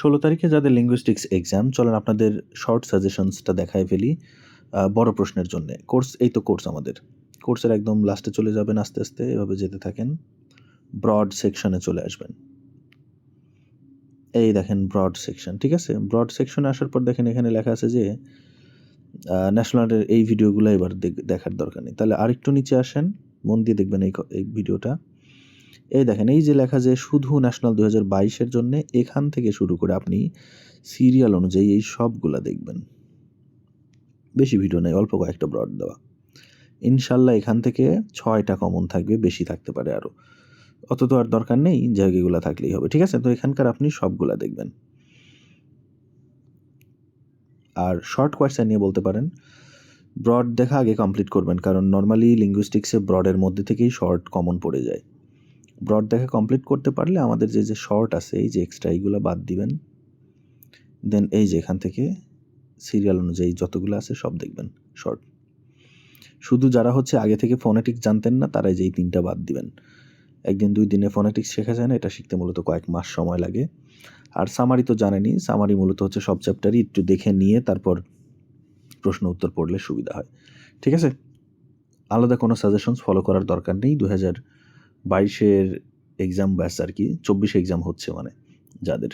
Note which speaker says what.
Speaker 1: ষোলো তারিখে যাদের লিঙ্গুইস্টিক্স এক্সাম চলেন আপনাদের শর্ট সাজেশনসটা দেখায় ফেলি বড় প্রশ্নের জন্য। কোর্স এই তো কোর্স আমাদের। কোর্সের একদম লাস্টে চলে যাবেন আস্তে আস্তে, এভাবে যেতে থাকেন। ব্রড সেকশনে চলে আসবেন। এই দেখেন ব্রড সেকশন ঠিক আছে? ব্রড সেকশনে আসার পর দেখেন এখানে লেখা আছে যে ন্যাশনালের এই ভিডিওগুলো এবার দেখার দরকার নেই। তাহলে আরেকটু নিচে আসেন, মন দিয়ে দেখবেন এই ভিডিওটা এই দেখেন, এই যে লেখা যে শুধু ন্যাশনাল দু হাজার বাইশের জন্য এখান থেকে শুরু করে আপনি সিরিয়াল অনুযায়ী এই সবগুলা দেখবেন। বেশি ভিডিও নেই অল্প কয়েকটা ব্রড দেওয়া। ইনশাল্লাহ এখান থেকে ছয়টা কমন থাকবে, বেশি থাকতে পারে আরও অত তো আর দরকার নেই, জায়গাগুলো থাকলেই হবে, ঠিক আছে? তো এখানকার আপনি সবগুলা দেখবেন। আর শর্ট কোয়েশ্চেন নিয়ে বলতে পারেন ব্রড দেখা আগে কমপ্লিট করবেন, কারণ নর্মালি লিঙ্গুইস্টিক্সে ব্রডের মধ্যে থেকেই শর্ট কমন পড়ে যায়। ব্রড দেখা কমপ্লিট করতে পারলে আমাদের যে যে শর্ট আছে, এই যে এক্সট্রা এইগুলো বাদ দিবেন। দেন এই যে এখান থেকে সিরিয়াল অনুযায়ী যতগুলো আছে সব দেখবেন শর্ট শুধু যারা হচ্ছে আগে থেকে ফোনেটিক্স জানতেন না, তারাই যেই তিনটা বাদ দিবেন। একদিন, দুই দিনে ফোনেটিক্স শেখা যায় না, এটা শিখতে মূলত কয়েক মাস সময় লাগে। আর সামারি তো জানেনি সামারি মূলত হচ্ছে সব চ্যাপ্টারই একটু দেখে নিয়ে তারপর প্রশ্ন উত্তর পড়লে সুবিধা হয়। ঠিক আছে? আলাদা কোনো সাজেশনস ফলো করার দরকার নেই। দু হাজার বাইশের এক্সাম ব্যাস আর কি চব্বিশে এক্সাম হচ্ছে মানে যাদের।